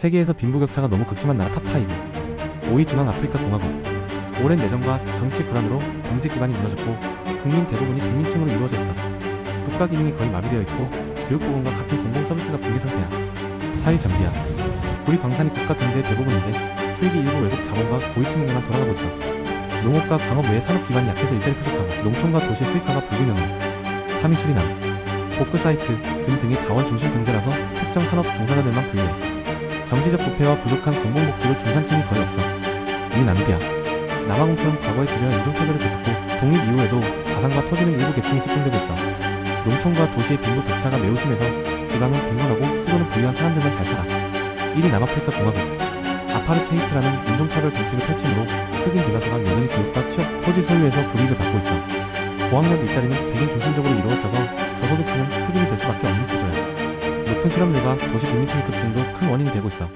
세계에서 빈부격차가 너무 극심한 나라 탑5 5위 중앙 아프리카 공화국. 오랜 내전과 정치 불안으로 경제 기반이 무너졌고 국민 대부분이 빈민층으로 이루어져 있어. 국가 기능이 거의 마비되어 있고 교육보건과 같은 공공 서비스가 붕괴 상태야. 4위 잠비아 구리 광산이 국가 경제의 대부분인데 수익이 일부 외국 자본과 고위층에게만 돌아가고 있어. 농업과 광업 외의 산업 기반이 약해서 일자리 부족하고 농촌과 도시 수익화가 불균형해 3위 수리남 보크 사이트, 금 등의 자원 중심 경제라서 특정 산업 종사자들만 분류해 정치적 부패와 부족한 공공복지로 중산층이 거의 없어. 2위 나미비아 남아공처럼 과거에 지배한 인종차별을 되풀고 독립 이후에도 자산과 토지는 일부 계층이 집중되고 있어. 농촌과 도시의 빈부 격차가 매우 심해서 지방은 빈곤하고 수도는 부유한 사람들만 잘 살아. 1위 남아프리카 공화국 아파르테이트라는 인종차별 정책을 펼침으로 흑인 대다수가 여전히 교육과 취업, 토지 소유에서 불이익을 받고 있어. 고학력 일자리는 백인 중심적으로 이루어져서 저소득층은 흑인이 될 수밖에 없는 구조야 높은 실업률과 도시 빈민층 급증도 큰 원인이 되고 있어